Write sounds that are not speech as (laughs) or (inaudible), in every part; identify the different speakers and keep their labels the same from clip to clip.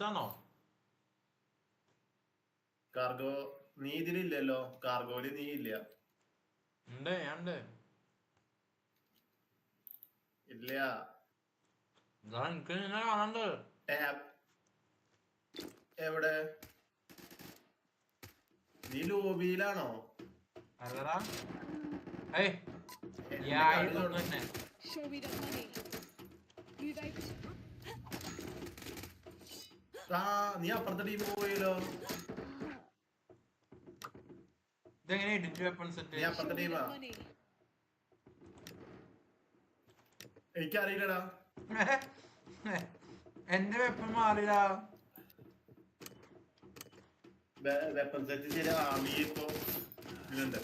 Speaker 1: Experience ആണോ
Speaker 2: cargo നീ ഇതിലില്ലല്ലോ. കാർഗോയിൽ നീ ഇല്ല.
Speaker 1: ഉണ്ട് ഞാൻ ഉണ്ട്.
Speaker 2: ഇല്ല.
Speaker 1: ഇതാ എനിക്ക് നിന്നെ കാണാണ്ട്
Speaker 2: ടാബ് എവിടെ? നീ ലോബിയിലാണോ?
Speaker 1: അല്ലടാ ഏയ് യാ ഇത് തന്നെ.
Speaker 3: Show me the money. Move out.
Speaker 2: നീ അപ്പുറത്തെ ടീം പോയല്ലോ.
Speaker 1: ഇതെങ്ങനെ എഡിറ്റ് വെപ്പൺ
Speaker 2: നീ
Speaker 1: സെറ്റ്
Speaker 2: അപ്പുറത്തെ ടീമാ. എനിക്കറിയില്ലടാ. (laughs)
Speaker 1: എന്റെ വെപ്പൺ മാറില്ല
Speaker 2: വെപ്പൺ സെറ്റ് ചെയ്യാ നീ ഇപ്പൊ ഇതിലുണ്ട്.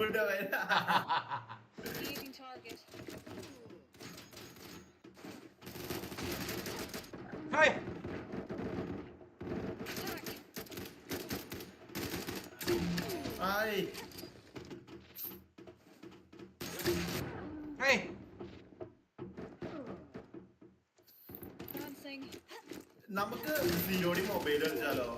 Speaker 3: มึง
Speaker 1: เดิ
Speaker 2: น
Speaker 1: ไป
Speaker 3: นะ
Speaker 2: Leaving
Speaker 3: เฮ้
Speaker 1: ย
Speaker 3: Attack.
Speaker 2: ไอ้
Speaker 1: เฮ้ย
Speaker 3: Dancing.
Speaker 2: นเบอร์ก
Speaker 1: อร์
Speaker 3: ซี
Speaker 2: โอ
Speaker 3: ที่
Speaker 2: หมอเบ
Speaker 3: เดอ
Speaker 1: ร์
Speaker 3: จ้ะ
Speaker 2: เหรอ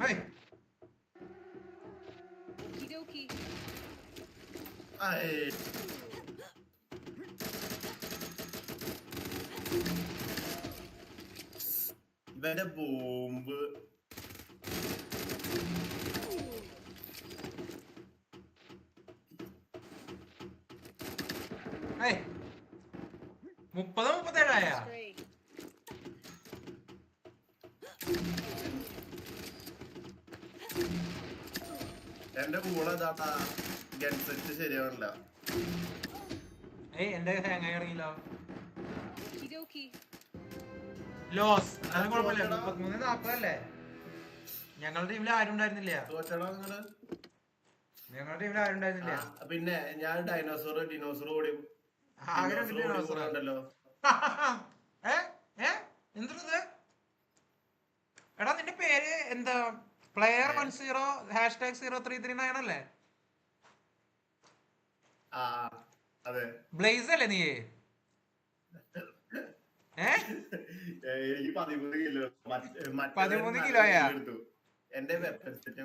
Speaker 1: Hey! Okie dokie.
Speaker 3: ആയ്.
Speaker 2: എന്റെ കൂടെ ഇതാട്ടാ ഗൺസെറ്റ് ശരിയാവണില്ല.
Speaker 1: ഏയ് എന്റെ ഹാങ് ആയി ഇറങ്ങിയില്ലോ. ലോസ് അത് കുഴപ്പമില്ല. മുപ്പത്തിമൂന്ന് നാപ്പതല്ലേ? ഞങ്ങളുടെ ടീമിൽ ആരും ഉണ്ടായിരുന്നില്ല.
Speaker 2: തോറ്റടാ നിങ്ങൾ.
Speaker 1: ഞങ്ങളുടെ ടീമിൽ ആരും ഉണ്ടായിരുന്നില്ല.
Speaker 2: പിന്നെ ഞാൻ ഡൈനോസോർ ഡിനോസോർ ഓടി
Speaker 1: ആ.
Speaker 2: ഉണ്ടല്ലോ (laughs)
Speaker 1: ഏ? ഏ? എന്തിനത് എടാ നിന്റെ പേര് എന്താ? Player one zero hashtag zero three three nine അല്ലേ? ബ്ലേസ് അല്ലേ നീ
Speaker 2: പതിമൂന്ന് കിലോ
Speaker 1: പതിമൂന്ന് കിലോയാ?
Speaker 2: എന്റെ വെപ്പൺ സെറ്റ്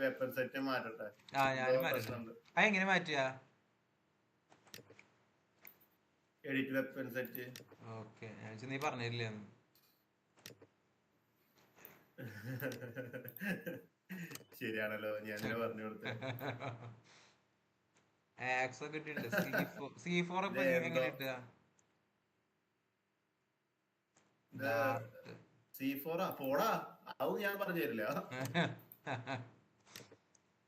Speaker 2: വെപ്പൺ സെറ്റ് മാറ്റട്ടെ.
Speaker 1: ആ മാറ്റുന്നു ആ എങ്ങനെ മാറ്റിയ?
Speaker 2: എഡിറ്റ് വെപ്പൺ സെറ്റ്
Speaker 1: ഓക്കെ നീ പറഞ്ഞില്ലേ
Speaker 2: ശരിയാണല്ലോ. ഞാൻ പറഞ്ഞു കൊടുത്തു.
Speaker 1: ആക്സ് ഒക്കെ ഇട്ടിട്ടുണ്ട്. സി ഫോർ ഒക്കെ
Speaker 2: ദേ
Speaker 1: എങ്ങനെ
Speaker 2: എന്തോ.
Speaker 1: ഇട്ടുക
Speaker 2: ഇത് സി ഫോറാ ഫോടാ അത് ഞാൻ പറഞ്ഞു തരില്ല.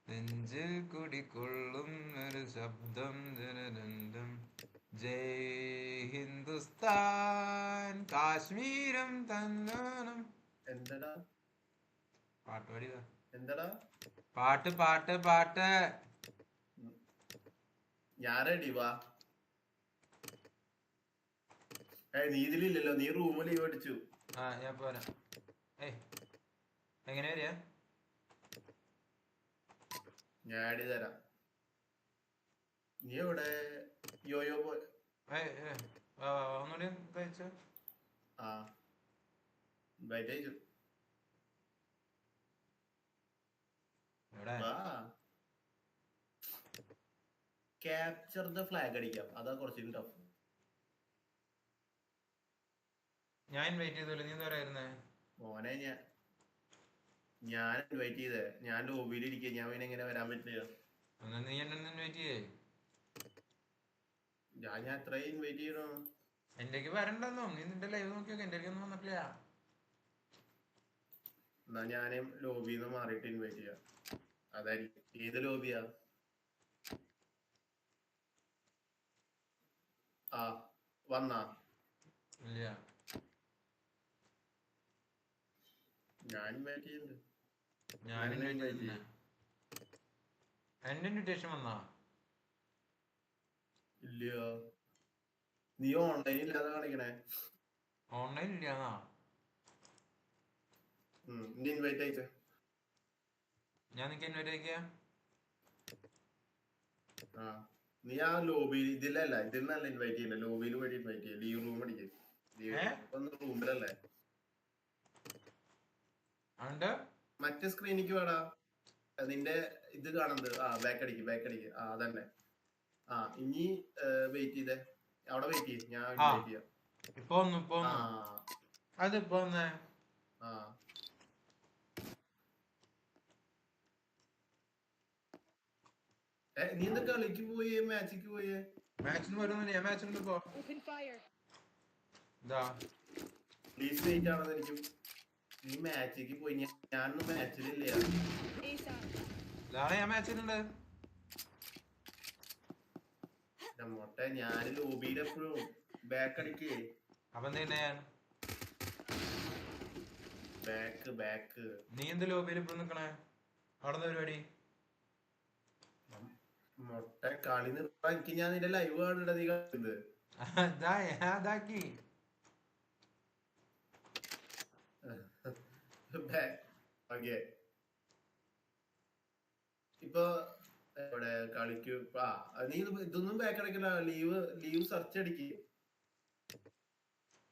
Speaker 1: നെഞ്ച് കുടികൊള്ളും ഒരു ശബ്ദം ജനനന്ദം ജയ് ഹിന്ദുസ്ഥാൻ കാശ്മീരം തന്നാനം
Speaker 2: എന്തടാ?
Speaker 1: പാട്ട് പാടിയതാ
Speaker 2: എന്തടാ?
Speaker 1: പാട്ട് പാട്ട് പാട്ട്.
Speaker 2: ഞാൻ റെഡി വാ. നീ ഇതിലില്ലല്ലോ. നീ റൂമിൽ ലീവ് അടിച്ചു.
Speaker 1: ആ ഞാൻ പോരാ. ഏയ് എങ്ങനെ വരിക?
Speaker 2: ഞാൻ ആഡ് തരാം. നീ എവിടെ? യോയോ പോ.
Speaker 1: ഒന്നുകൂടി കഴിച്ചോ
Speaker 2: ആ. ബൈറ്റ് അയച്ചു
Speaker 1: എവിടെ
Speaker 2: ക്യാപ്ചർ ദ ഫ്ലാഗ് അടിക്കാം. അതാ കുറച്ചും ടഫ്
Speaker 1: ഞാൻ ഇൻവൈറ്റ് ചെയ്തോ നീ എന്താ പറയായിരുന്നേ
Speaker 2: മോനെ ഞാൻ ഞാൻ ഇൻവൈറ്റ് ചെയ്തേ. ഞാൻ ലോബിയിൽ ഇരിക്കുക ഞാൻ പിന്നെ എങ്ങനെ വരാൻ പറ്റില്ല
Speaker 1: നീ എന്നെ ഇൻവൈറ്റ് ചെയ്യേ.
Speaker 2: ഞാൻ ഞാൻ അത്രയും ഇൻവൈറ്റ് ചെയ്യണോ?
Speaker 1: എന്റേക്ക് വരണ്ടെന്നോ? നീ നിന്റെ ലൈവ് നോക്കിയോ എന്റെ ഒന്നും വന്നിട്ടില്ല.
Speaker 2: എന്നാ ഞാനും ലോബിന്ന് മാറിയിട്ട് ഇൻവൈറ്റ് ചെയ്യാം. അതായിരിക്കും ഏത് ലോബിയാ? ആ വന്നാ. ഞാൻ ഇൻവൈറ്റ് ചെയ്യുന്നുണ്ട്
Speaker 1: എന്റെ ഇൻവിറ്റേഷൻ വന്നാ?
Speaker 2: ഇല്ല നീ ഓൺലൈൻ ഇല്ലാതെ കാണിക്കണേ.
Speaker 1: ഓൺലൈൻ ഇല്ലാന്നാ?
Speaker 2: ഉം ഇനി ഇൻവൈറ്റ് അയച്ചേ
Speaker 1: ഞാൻ നിനക്ക് ഇൻവൈറ്റ്
Speaker 2: നീ ആ ലോബിയിൽ ഇതിലല്ല ഇതിൽ നിന്നല്ല ഇൻവൈറ്റ് ചെയ്യില്ല ലോബിയിൽ പോയിട്ട് ഇൻവൈറ്റ് ചെയ്യ ലീവ് റൂം അടിക്കും. റൂമിലല്ലേ? മറ്റേ സ്ക്രീനിക്ക് വേടാ. നിന്റെ ഇത് കാണുന്നത്. ആ ബാക്ക് അടിക്ക് ബാക്ക് അടിക്ക്. ആ അതന്നെ. ആ ഇനി വെയിറ്റ് ചെയ്തേ. അവിടെ വെയിറ്റ് ചെയ്യ. ഞാൻ. വെയിറ്റ് ചെയ്യാം.
Speaker 1: ഇപ്പൊ ഒന്ന് ഇപ്പൊ അതിപ്പോ
Speaker 2: ആ. നീ എന്താ കളിക്ക് പോയി? മാച്ചിക്ക് പോയി?
Speaker 1: മാച്ചിന് വരുന്നില്ല. ഞാൻ
Speaker 3: Open fire.
Speaker 1: ഇതാ.
Speaker 2: പ്ലീസ് വെയിറ്റ് ആണെന്ന് എനിക്ക് നീ മാച്ചിക്ക് പോയി. ഞാനൊന്നും മാച്ചിലില്ല.
Speaker 1: ഇതാണ് ഞാൻ മാച്ചിലുണ്ട്
Speaker 2: മൊട്ടെ ഞാൻ ലോബിയിൽ എപ്പോഴും ബാക്ക് അടിക്ക്.
Speaker 1: അപ്പൊ എന്താ ഞാൻ?
Speaker 2: ബാക്ക് ബാക്ക്
Speaker 1: നീ എന്ത് ലോബിയിൽ ഇപ്പൊ നിക്കണേ? അവിടെ പരിപാടി
Speaker 2: മൊട്ട കളി നിർത്താക്കി എനിക്ക് ഞാൻ നിന്റെ ലൈവ് കാണുന്നുണ്ട് നീ കളിക്കുന്നത്
Speaker 1: ഇതാക്കി
Speaker 2: ഇപ്പൊ ഇവിടെ കളിക്ക്? ആ നീ ഇതൊന്നും ബാക്ക് അടക്കില്ല ലീവ് ലീവ് സെർച്ച് അടിക്ക്.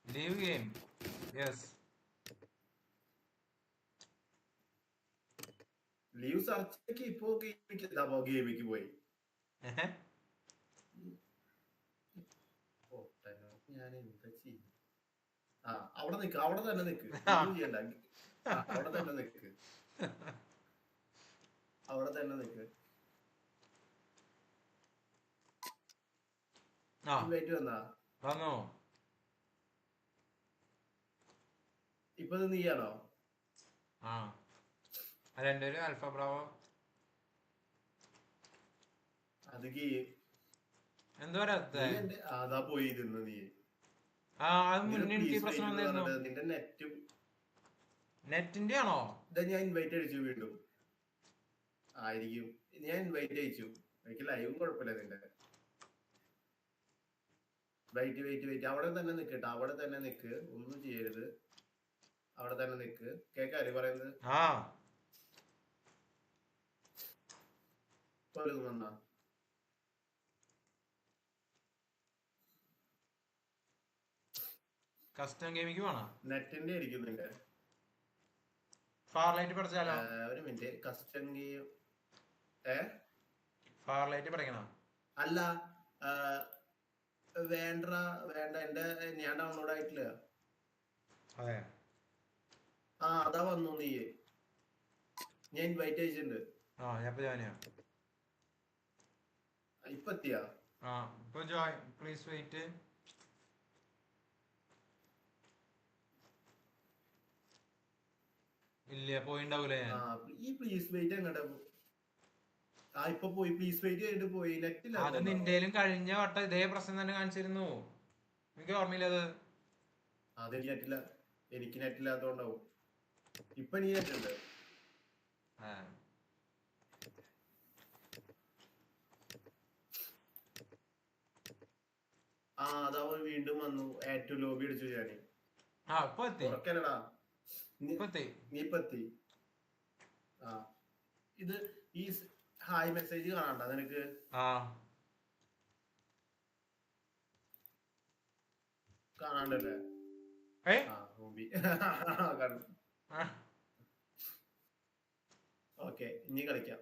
Speaker 1: Leave game yes
Speaker 2: leave search അടിക്ക്. ഇപ്പൊ ഗെയിമിക്ക് ഗെയിമിക്ക് പോയി. ഞാൻ എന്താ ചെയ്യും ആ അവിടെ നിക്ക് അവിടെ തന്നെ നിക്ക്. ചെയ്യണ്ട. അവിടെ തന്നെ നിക്ക്. അവിടെ തന്നെ നിക്ക്. വന്നാ? ഇപ്പൊ നീയാണോ?
Speaker 1: ആ. അല്ല എന്റെ ഒരു അൽഫ ബ്രാവോ
Speaker 2: അത്.
Speaker 1: എന്താ?
Speaker 2: അതാ പോയി ഇരുന്ന് നീ. നിന്റെ നെറ്റും
Speaker 1: നെറ്റിന്റെ ആണോ?
Speaker 2: ഞാൻ ഇൻവൈറ്റ് അടിച്ചു വീണ്ടും. ആയിരിക്കും. ഞാൻ ഇൻവൈറ്റ് അയച്ചു. എനിക്ക് ലൈവും കുഴപ്പമില്ല നിന്റെ. വെയിറ്റ് വെയിറ്റ് വെയിറ്റ് അവിടെ തന്നെ നിക്കട്ടെ അവിടെ തന്നെ നിക്ക്. ഒന്നും ചെയ്യരുത്. അവിടെ തന്നെ നിക്ക്. കേക്കാൽ പറയുന്നത്?
Speaker 1: ആ.
Speaker 2: വന്നാ?
Speaker 1: കസ്റ്റം ഗെയിമിംഗ് വേണം
Speaker 2: നെറ്റിന്റെ ആയിരിക്കും നിന്റെ
Speaker 1: ഫാർലൈറ്റ് പഠിച്ചാലോ?
Speaker 2: ഒരു മിനിറ്റ്. കസ്റ്റം ഗെയിം ഏ?
Speaker 1: ഫാർലൈറ്റ് പഠിക്കണം?
Speaker 2: അല്ല വേണ്ട വേണ്ട. എന്റെ ഞാൻ ഡൗൺലോഡ് ആയിട്ടില്ല.
Speaker 1: അതെ.
Speaker 2: ആ അതാ വന്നു നീ. ഞാൻ ഇൻവൈറ്റ് അയച്ചിട്ടുണ്ട്.
Speaker 1: ആ ഞാൻ ജോയിനാ
Speaker 2: ഇപ്പൊ എത്തിയാ?
Speaker 1: ആ ഇപ്പൊ ജോയിൻ പ്ലീസ് വെയിറ്റ് ഇല്ല പോയിണ്ടാവൂലേ?
Speaker 2: ഈ പ്ലീസ് വെയിറ്റ് എങ്ങോട്ടാ ആ ഇപ്പൊ പോയി പ്ലീസ് വെയിറ്റ് ചെയ്തിട്ട് പോയി. നെറ്റില്ല
Speaker 1: അത് നിന്റെയിലും കഴിഞ്ഞ വട്ടം ഇതേ പ്രശ്നം തന്നെ കാണിച്ചിരുന്നു. എനിക്ക് ഓർമ്മയില്ല അത്?
Speaker 2: അതെനിക്ക് നെറ്റില്ല എനിക്ക് നെറ്റില്ലാത്തോണ്ടാവും ഇപ്പൊ നീ നെറ്റുണ്ട്
Speaker 1: ആ.
Speaker 2: ആ അതാ വീണ്ടും വന്നു. ഏറ്റവും ലോബി അടിച്ചു ഞാൻ.
Speaker 1: ആ ഇപ്പൊ എത്തി.
Speaker 2: ഉറക്കല്ലടാ. നീ
Speaker 1: ഇപ്പൊ എത്തി
Speaker 2: നീ ഇപ്പൊ എത്തി ആ. ഇത് ഈ ഹായ് മെസ്സേജ് കാണണ്ട? നിനക്ക്? കാണാണ്ടല്ലേ? (laughs) ഓക്കെ ഇനി കളിക്കാം.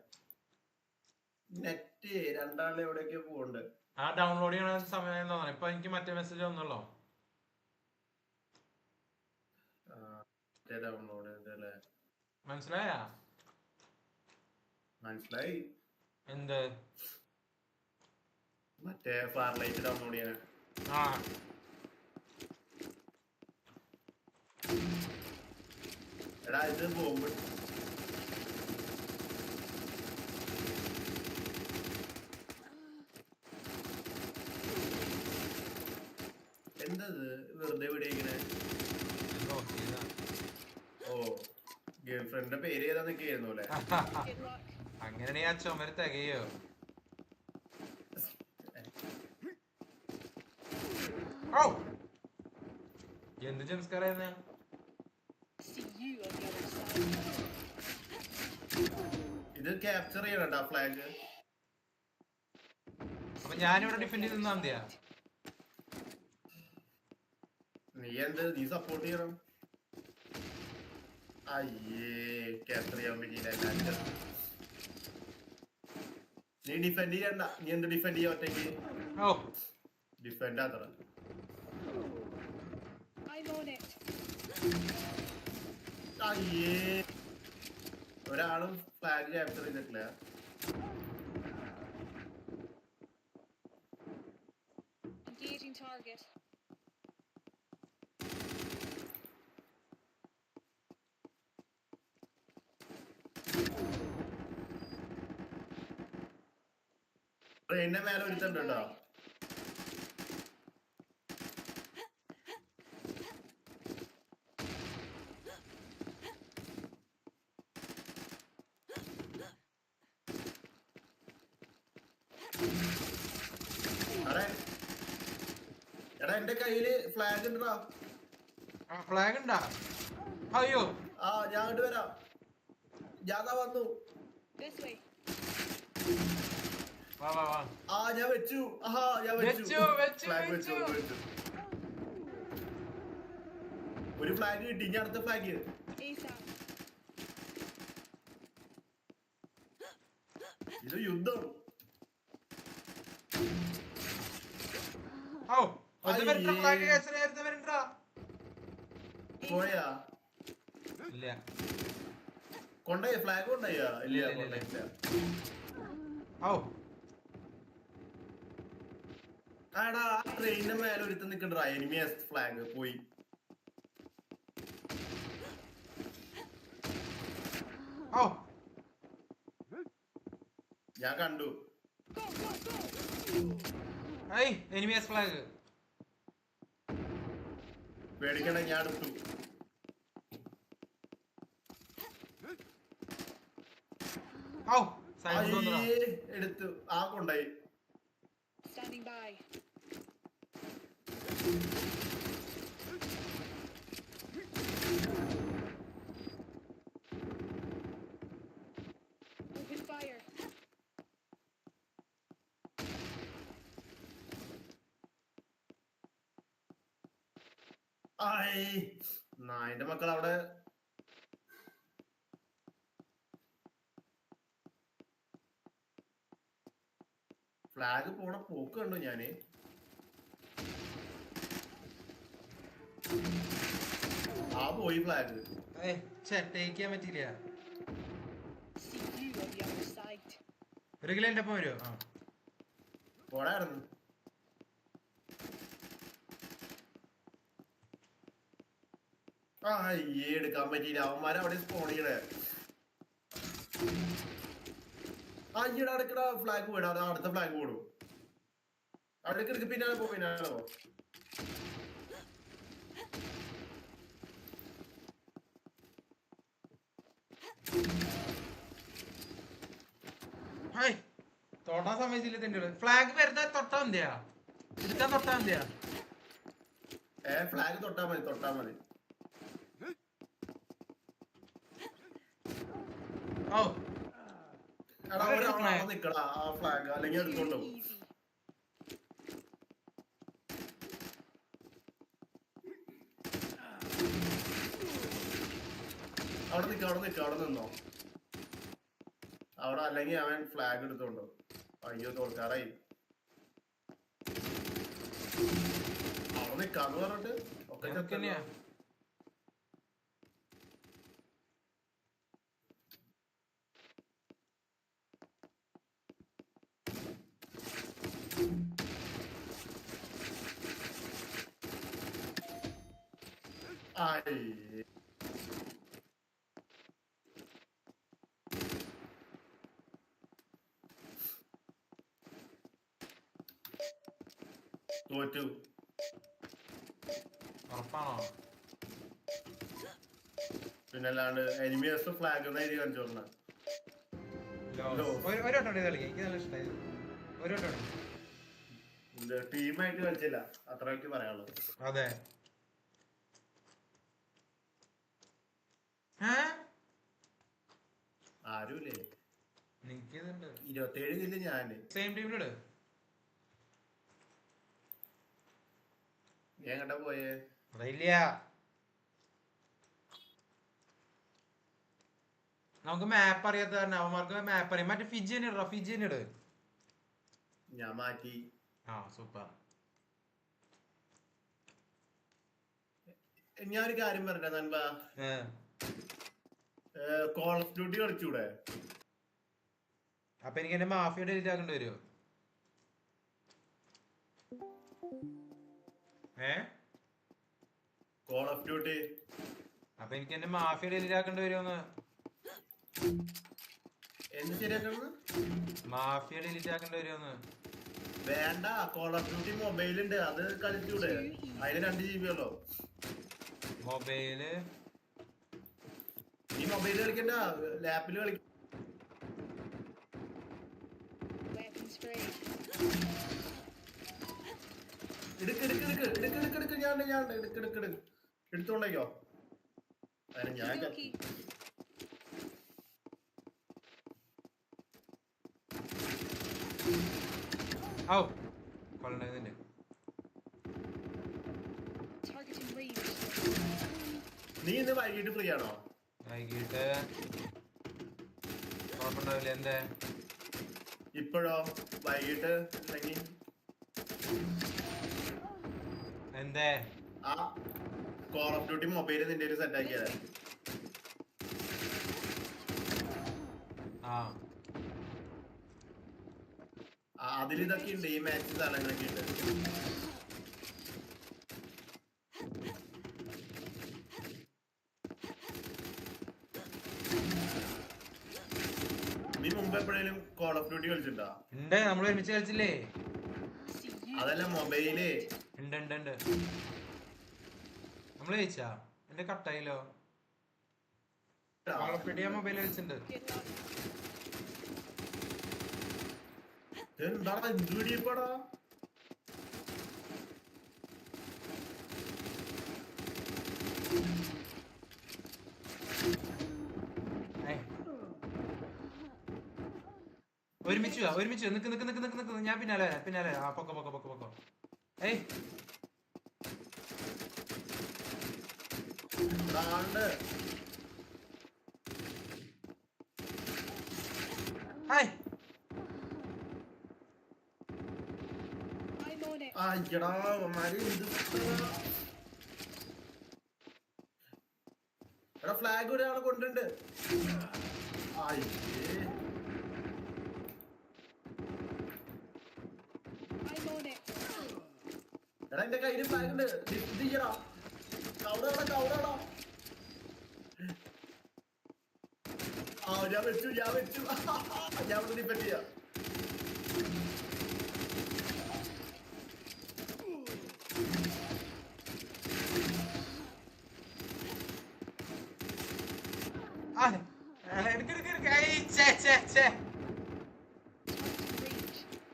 Speaker 2: നെറ്റ് രണ്ടാളിൽ എവിടെയൊക്കെ പോകണ്ട്
Speaker 1: ആ ഡൗൺലോഡ് ചെയ്യണ സമയം ഇപ്പൊ എനിക്ക് മറ്റേ മെസ്സേജ് വന്നല്ലോ.
Speaker 2: ഡൗൺലോഡ് ചെയ്തല്ലേ
Speaker 1: മനസ്സിലായാ?
Speaker 2: മനസ്സിലായി.
Speaker 1: എന്ത്?
Speaker 2: മറ്റേ ഫാർലൈറ്റ് ഡൗൺലോഡ് ചെയ്യാൻ.
Speaker 1: ആ.
Speaker 2: എടാ ഇത് ബോംബ്. എന്തത് വെറുതെ
Speaker 1: ഇവിടെ
Speaker 2: ഇങ്ങനെ. ഗേൾ ഫ്രണ്ടിന്റെ പേര് ഏതാ നിൽക്കായിരുന്നു അല്ലേ?
Speaker 1: അങ്ങനെ ആ ചുമര് തികയോ? എന്ത് ജംസ്കാരായിരുന്നു
Speaker 2: ഇത് ക്യാപ്ചർ ചെയ്യണട്ടാ ഫ്ലാഗ്
Speaker 1: അപ്പൊ ഞാനിവിടെ ഡിഫെൻഡ് ചെയ്ത് നിന്നാ മതിയാ?
Speaker 2: നീ എന്ത് നീ സപ്പോർട്ട് ചെയ്യണം? അയ്യേ ക്യാപ്ചർ ചെയ്യാൻ പറ്റിയില്ല. നീ ഡിഫെൻഡ് ചെയ്യണ്ട. നീ എന്ത് ഡിഫെൻഡ് ചെയ്യാ ഒറ്റയ്ക്ക്?
Speaker 1: ഓ
Speaker 2: ഡിഫെൻഡ് ആത്ര
Speaker 3: I'm on
Speaker 2: അയ്യേ. ഒരാളും ഫ്ലാഗ് ക്യാപ്ചർ ചെയ്തിട്ടില്ല. ട്രെയിനിന്റെ മേലെ ഒരുത്തണ്ട് കേട്ടോ എടാ എന്റെ കയ്യിൽ ഫ്ലാഗ് ഉണ്ടോ
Speaker 1: ഫ്ലാഗ് ഉണ്ടാ അയ്യോ.
Speaker 2: ആ ഞാൻ അങ്ങോട്ട് വരാം. ഞാൻ ദാ വന്നു
Speaker 3: This way.
Speaker 1: വാ വാ വാ
Speaker 2: ആ ഞാൻ വെച്ചു. ആഹാ ഞാൻ
Speaker 1: വെച്ചു,
Speaker 2: ഫ്ലാഗ് വെച്ചു
Speaker 1: വെച്ചു.
Speaker 2: ഒരു ഫ്ലാഗ് കിട്ടി ഇനി അടുത്ത ഫ്ലാഗ്. ഇത് യുദ്ധം.
Speaker 1: ഓ ഒരു ഫ്ലാഗ്
Speaker 2: അയ്യേ.
Speaker 1: ഫ്ലാഗ് കേസിന് നേരത്തെ വരണ്ട
Speaker 2: പോയാ
Speaker 1: ഇല്ല
Speaker 2: കൊണ്ടോയ ഫ്ലാഗ് കൊണ്ടോയാ ഇല്ല
Speaker 1: ഇല്ല,
Speaker 2: ആടാ ട്രെയിനിന്റെ മേലെ ഒരുത്ത് നിക്കണ്ടാ എനിമി ഫ്ലാഗ് പോയി.
Speaker 1: ഓ.
Speaker 2: ഞാൻ കണ്ടു.
Speaker 1: എനിമിയസ് ഫ്ലാഗ്
Speaker 2: പേടിക്കണ്ട ഞാൻ അയ്യേ എടുത്തു. ആ കൊണ്ടായി
Speaker 3: Standing by.
Speaker 2: ആയ് നായന്റെ മക്കൾ അവിടെ. ഫ്ലാഗ് പോണ പോക്ക് കണ്ടു ഞാൻ. ആ പോയി ഫ്ലാഗ്
Speaker 1: ചെട്ടയിക്കാൻ പറ്റില്ല ഒരു കിലോ എന്റെ ഒപ്പം വരുമോ
Speaker 2: പോടായിരുന്നു ആ അയ്യേ എടുക്കാൻ പറ്റിയില്ല. അവന്മാരെ അവിടെ സ്പോൺ ചെയ്യണേ. അയ്യടാ അടുക്കടാ ഫ്ലാഗ് അതാ അടുത്ത ഫ്ലാഗ് വിടും അവിടേക്ക് എടുക്ക് പിന്നാലെ പോ പിന്നാലെ പോ.
Speaker 1: തൊടാൻ സമ്മതിച്ചില്ല തെന്റെ ഫ്ലാഗ് വരുന്ന തൊട്ടാ മതിയാ? എടുക്കാൻ തൊട്ടാ മതിയാ?
Speaker 2: ഏ ഫ്ലാഗ് തൊട്ടാ മതി തൊട്ടാ മതി. നിക്കടാ ആ ഫ്ലാഗ് അല്ലെങ്കിൽ എടുത്തോണ്ടോ? അവിടെ നിൽക്ക അവിടെ നിൽക്ക അവിടെ നിന്നോ? അവിടെ അല്ലെങ്കിൽ അവൻ ഫ്ലാഗ് എടുത്തോണ്ടോ അയ്യോ തോൽക്കാറായി. അവിടെ നിൽക്കാന്ന് പറഞ്ഞിട്ട് ഒക്കെ ചെത്തന്നെയാ
Speaker 1: ഞങ്ങൾക്ക് തന്നെയാ
Speaker 2: ആയി തോറ്റു
Speaker 1: ഉറപ്പാണോ?
Speaker 2: പിന്നല്ലാണ്ട് എനിമിയസ് ഫ്ലാഗ് എന്ന് എഴുതി കാണിച്ചോളണ
Speaker 1: ഒരു വട്ടം കളിക്കാം. എനിക്ക് നല്ല ഇഷ്ടമായി ഒരു വട്ടം
Speaker 2: ടീമായിട്ട് കളിച്ചില്ല. അത്രയൊക്കെ പറയാനുള്ളത്
Speaker 1: അതെ ഏ
Speaker 2: ആരുമില്ലേ
Speaker 1: എനിക്ക് ഇതുണ്ട്
Speaker 2: ഇരുപത്തേഴ് കില്ല് ഞാൻ
Speaker 1: സെയിം ടീമിലോട്
Speaker 2: നീ എങ്ങട്ടാ പോയേ?
Speaker 1: അറിയില്ല നമുക്ക് മാപ്പ് അറിയാത്ത കാരണം അവന്മാർക്ക് മാപ്പ് അറിയാം. മറ്റേ ഫിജിയൻ ഇട ഫിജിയൻ ഇട്.
Speaker 2: ഞാൻ മാറ്റി.
Speaker 1: ആ സൂപ്പർ
Speaker 2: ഞാൻ ഒരു കാര്യം പറഞ്ഞ നൻപ. കോൾ ഓഫ് ഡ്യൂട്ടി കളിച്ചൂടെ?
Speaker 1: അപ്പൊ എനിക്ക് എന്റെ മാഫിയ ഡിലീറ്റ് ആക്കേണ്ടി വരുമോ ഏ?
Speaker 2: കോൾ ഓഫ് ഡ്യൂട്ടി
Speaker 1: അപ്പൊ എനിക്ക് എന്റെ മാഫിയ ഡിലീറ്റ് ആക്കേണ്ടി വരുമോന്ന്
Speaker 2: എന്ത് ശരിയാക്കണം
Speaker 1: മാഫിയ ഡിലീറ്റ് ആക്കേണ്ടി വരുമോന്ന്
Speaker 2: വേണ്ട കോൾ ഓഫ് ഡ്യൂട്ടി മൊബൈൽ ഉണ്ട്. അത് കളിച്ചൂടെ. അതിന് രണ്ട് ജി ബി ഉള്ളോ?
Speaker 1: മൊബൈൽ?
Speaker 2: നീ മൊബൈൽ കളിക്കണ്ട. ലാപ്പിൽ കളിക്ക
Speaker 3: Weapons free.
Speaker 2: എടുക്ക് എടുക്ക് എടുക്ക് എടുക്ക് എടുക്ക് എടുക്ക് ഞാൻ ഞാൻ എടുക്ക് എടുക്ക് എടുക്ക് എടുത്തോണ്ടേക്കോ അതിന് ഞാൻ ചത്തു.
Speaker 3: ഞാൻ
Speaker 1: ഔ
Speaker 3: range.
Speaker 2: നീ ഇന്ന് വൈകിട്ട് ഫ്രീ ആണോ
Speaker 1: വൈകിട്ട് കുഴപ്പമുണ്ടാവില്ല എന്തേ
Speaker 2: ഇപ്പോഴോ വൈകിട്ട് അല്ലെങ്കിൽ
Speaker 1: എന്തേ?
Speaker 2: ആ കോൾ ഓഫ് ഡ്യൂട്ടി മൊബൈൽ നിന്റെ ഒരു സെറ്റ് ആക്കിയത്. അതിൽ ഇതൊക്കെ ഉണ്ട് ഈ മാച്ച് സ്ഥലങ്ങളൊക്കെ ഉണ്ട് നീ മുമ്പ് എപ്പോഴേലും കോൾ ഓഫ് ഡ്യൂട്ടി കളിച്ചിട്ടുണ്ടോ
Speaker 1: ഉണ്ട് നമ്മൾ ഒരുമിച്ച് കളിച്ചില്ലേ.
Speaker 2: അതല്ല മൊബൈൽ
Speaker 1: ഉണ്ട് ഉണ്ട് ഉണ്ട് നമ്മൾ ജയിച്ചാ എന്റെ കട്ടായില്ലോ മൊബൈൽ കളിച്ചിട്ടുണ്ട്
Speaker 3: Good luck.
Speaker 2: എന്താടാ എന്ത് പിടിയപ്പാടാ
Speaker 1: ഏയ്. ഒരുമിച്ച് വാ, ഒരുമിച്ച്. നിക്ക് നിക്ക് നിക്ക് നിക്ക് നിക്ക് ഞാൻ പിന്നാലെ വരാം പിന്നാലെ വരാം. ആ പൊക്കോ പൊക്കോ പൊക്കോ പൊക്കോ. ഏയ്. ഹായ്.
Speaker 2: അയ്യടാ എടാ ഫ്ലാഗ് ഒരാളെ കൊണ്ടുണ്ട്. അയ്യേ. എന്റെ കയ്യിൽ ഫ്ലാഗ് ഉണ്ട്. ഇത് ചെയ്യടാ കൗടാടാ കൗടാടാ ആ ഞാൻ വെച്ചു ഞാൻ വെച്ചു. (laughs) ഞാൻ ഇവിടെ ഡിപ്പെൻഡ് ചെയ്യാം.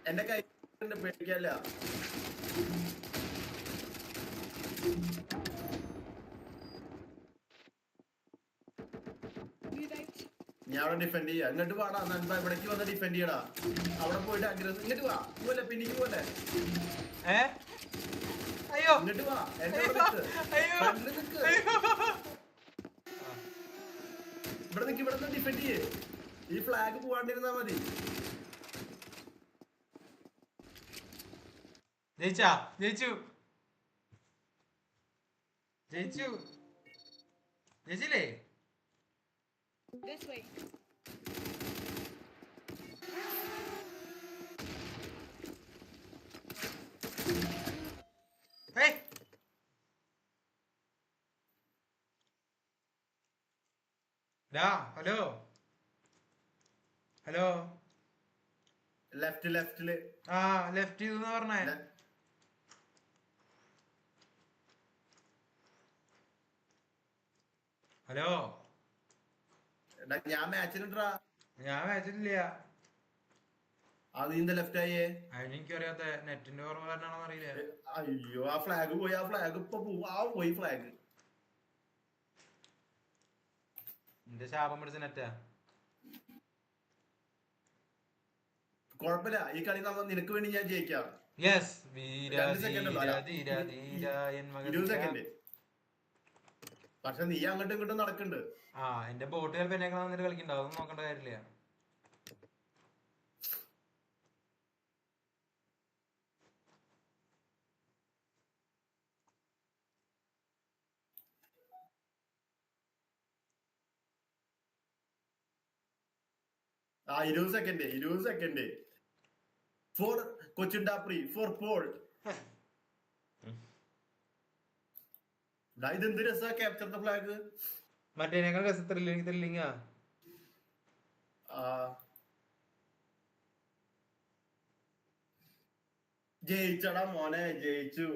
Speaker 2: എന്റെ
Speaker 3: കൈ എടുക്ക്
Speaker 2: ഞാൻ അവിടെ ഡിഫെൻഡ് ചെയ്യാം. ഇങ്ങോട്ട് വാടാ നൻപ ഇവിടേക്ക് വന്ന് ഡിഫെൻഡ് ചെയ്യടാ. അവിടെ പോയിട്ട് അഗ്രസ് ഇങ്ങോട്ട് വാ. പോലെ പിന്നിക്ക് പോലെ.
Speaker 1: ഇവിടെ അയ്യോ.
Speaker 2: ഇങ്ങോട്ട് വാ. എന്റെ അവിടെ നിക്ക്. ഇവിടെ നിന്ന് ഡിഫെൻഡ് ചെയ്യേ. ഈ ഫ്ലാഗ് പോവാണ്ടിരുന്നാ മതി.
Speaker 1: ജയിച്ചാ? ജയിച്ചു. ജയിച്ചു. ജയിച്ചില്ലേ?
Speaker 3: This way.
Speaker 1: ഏയ് ഡാ ഹലോ ഹലോ
Speaker 2: ലെഫ്റ്റ് ലെഫ്റ്റിൽ
Speaker 1: ആ ലെഫ്റ്റ് ചെയ്തെന്ന് പറഞ്ഞേ. ഹലോ
Speaker 2: ഞാൻ
Speaker 1: ഞാൻ
Speaker 2: അത് ലെഫ്റ്റ് ആയേ?
Speaker 1: നെറ്റിന്റെ കുറവ് കാരണമാണെന്ന് അറിയില്ല.
Speaker 2: അയ്യോ ആ ഫ്ലാഗ് പോയി ആ ഫ്ലാഗ് ഇപ്പൊ ആ പോയി ഫ്ലാഗ്
Speaker 1: എന്റെ ശാപം പിടിച്ച നെറ്റാ?
Speaker 2: കുഴപ്പമില്ല ഈ കളി നിനക്ക് വേണ്ടി ഞാൻ ജയിക്കാം.
Speaker 1: യെസ്
Speaker 2: പക്ഷെ നീ അങ്ങോട്ടും ഇങ്ങോട്ടും നടക്കണ്ട്.
Speaker 1: ആ എന്റെ ബോട്ട് ചിലപ്പോ എന്നെ വന്നിട്ട് കളിക്കണ്ട. അതൊന്നും നോക്കേണ്ട കാര്യമില്ല.
Speaker 2: ആ ഇരുപത് സെക്കൻഡ് ഇരുപത് സെക്കൻഡ് ഫോർ കൊച്ചിൻ ഡാപ്രി ഫോർ പോൾ ഇതെന്ത് രസാ ക്യാപ്ചർ ദ ഫ്ലാഗ്
Speaker 1: മറ്റേനേക്കാൾ രസം ത്രില്ലിങ് ത്രില്ലിങ്ങാ
Speaker 2: ജയിച്ചടാ മോനെ ജയിച്ചു.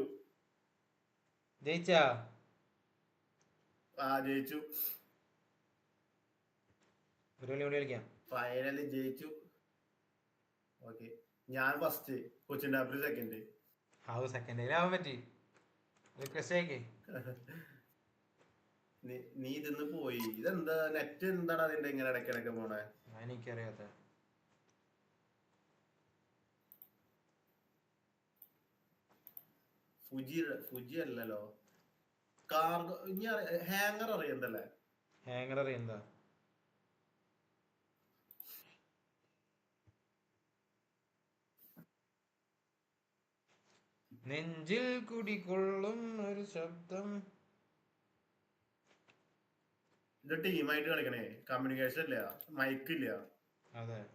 Speaker 1: ജയിച്ചാ?
Speaker 2: ആ ജയിച്ചു.
Speaker 1: ഒരു കളി കൂടി കളിക്കാം.
Speaker 2: ഫൈനലി ജയിച്ചു. ഓക്കെ ഞാൻ ഫസ്റ്റ് കൊച്ചിൻ ഡാപ്രി സെക്കൻഡ്
Speaker 1: ഹൗ സെക്കൻഡ് ആവാൻ പറ്റി. റിക്വസ്റ്റ് അയക്കേ (laughs)
Speaker 2: നീ ഇതിന്ന് പോയി. ഇതെന്താ? നെറ്റ് എന്താടാ അതിന്റെ ഇങ്ങനെ ഇടയ്ക്കിടയ്ക്ക് പോണേ?
Speaker 1: എനിക്കറിയാത്ത.
Speaker 2: ഫുജി ഫുജി അല്ലല്ലോ. കാർഗോ ഇനി ഹാങ്ങർ അറിയണ്ടല്ലേ?
Speaker 1: ഹാങ്ങർ അറിയണ്ട. നെഞ്ചിൽ കുടികൊള്ളും ഒരു ശബ്ദം.
Speaker 2: ഇത് ടീമായിട്ട് കളിക്കണേ. കമ്മ്യൂണിക്കേഷൻ ഇല്ല. മൈക്ക് ഇല്ല.
Speaker 1: അതെ.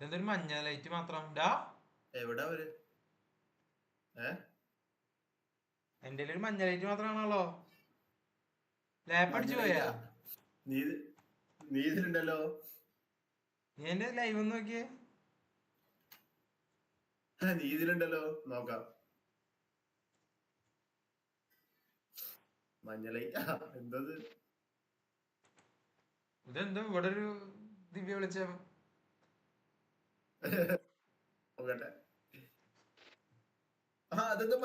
Speaker 1: എന്തൊരു മഞ്ഞ ലൈറ്റ് മാത്രം.
Speaker 2: എവിടെ അവർ? ഏ?
Speaker 1: എന്റെ ഒരു മഞ്ഞ ലൈറ്റ് മാത്രമാണല്ലോ. ലാപ്പ് അടിച്ചു പോയാ?
Speaker 2: നീ നീ ഇതിലുണ്ടല്ലോ.
Speaker 1: നീ എന്റെ ലൈവ് നോക്കിയേ.
Speaker 2: നീ ഇതിലുണ്ടല്ലോ. നോക്കാം. മഞ്ഞളൈ. (laughs) എന്തത്?
Speaker 1: ഇതെന്താ ഇവിടെ ഒരു ദിവ്യ വിളിച്ച
Speaker 2: നോക്കട്ടെ (laughs) ആ അതെന്താ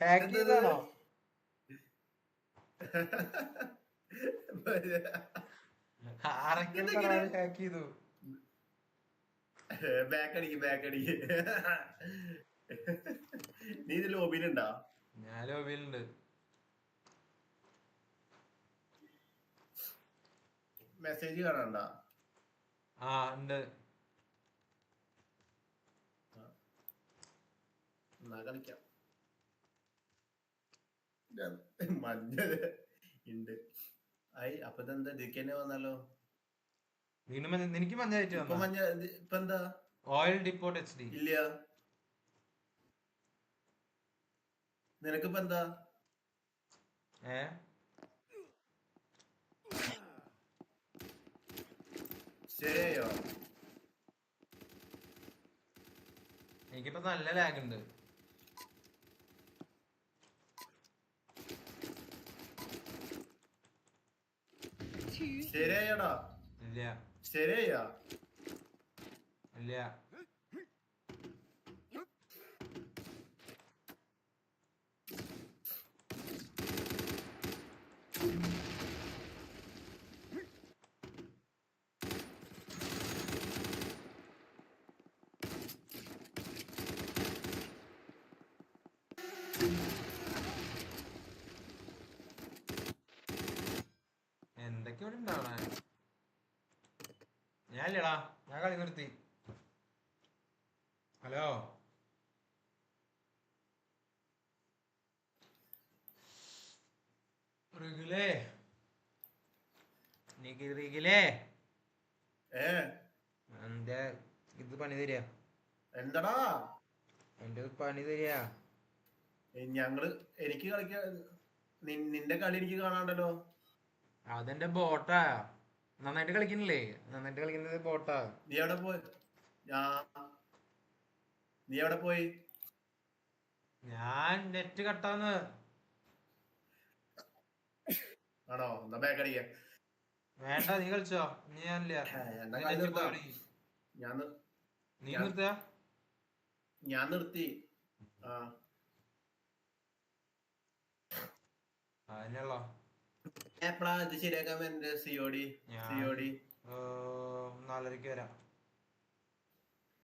Speaker 1: ഹാക്ക് (laughs) ചെയ്തു?
Speaker 2: ബാക്ക് അടിക്ക് ബാക്ക് അടിക്ക്. നീ ഇത് ലോബിയിലുണ്ടാ
Speaker 1: ഞാൻ വീലുണ്ട്
Speaker 2: മെസ്സേജ് കാണണ്ട.
Speaker 1: ആ ഉണ്ട്.
Speaker 2: എന്നാ കളിക്കാം. ഞാൻ മഞ്ഞ ഉണ്ട്. ഐ അപ്പൊ ഇതെന്താ? ഇതിക്ക് തന്നെ വന്നാലോ?
Speaker 1: വീണ്ടും മഞ്ഞ- എനിക്ക് മഞ്ഞ ലൈറ്റ്
Speaker 2: ഇപ്പൊ മഞ്ഞ ഇപ്പൊ എന്താ?
Speaker 1: ഓയിൽ ഡിപ്പോർട്ട് എച്ച് ഡി
Speaker 2: ഇല്ല. നിനക്കിപ്പോ എന്താ
Speaker 1: ഏ?
Speaker 2: ശരിയോ
Speaker 1: എനിക്കിപ്പോ നല്ല ലാഗ് ഉണ്ട്.
Speaker 2: ശരിയായോടാ?
Speaker 1: ഇല്ല.
Speaker 2: ശരിയായോ?
Speaker 1: ഇല്ല. ഞാനില്ലടാ ഞാൻ കളി നിർത്തി. ഹലോ? റിഗിലേ നിക്ക് റിഗിലേ
Speaker 2: ഏ?
Speaker 1: എന്റെ ഇത് പണി തരിക?
Speaker 2: എന്താടാ?
Speaker 1: എന്റെ പണി തരിക?
Speaker 2: ഞങ്ങൾ എനിക്ക് കളിക്കാൻ നിന്റെ കളി എനിക്ക് കാണാണ്ടല്ലോ.
Speaker 1: അതെന്റെ ബോട്ടാ. നന്നായിട്ട് കളിക്കുന്നില്ലേ? നന്നായിട്ട് കളിക്കുന്നത് ബോട്ടാ
Speaker 2: നീ എവിടെ പോയി? ഞാൻ നീ എവിടെ പോയി?
Speaker 1: ഞാൻ നെറ്റ് കട്ടാന്ന്.
Speaker 2: ആണോ? എന്നാ ബാക്ക് അടിക്ക.
Speaker 1: വേണ്ട നീ കളിച്ചോ. നീ ഞാനില്ല.
Speaker 2: ഞാൻ നി-
Speaker 1: നീ
Speaker 2: ഞാൻ-
Speaker 1: നിർത്തുക
Speaker 2: ഞാൻ നിർത്തി. ആ.
Speaker 1: അതിനുള്ള
Speaker 2: എപ്പഴാ ഇത് ശരിയാക്കാൻ വരുന്നത്? സിയോടി സിയോടി
Speaker 1: നാലരക്ക് വരാം.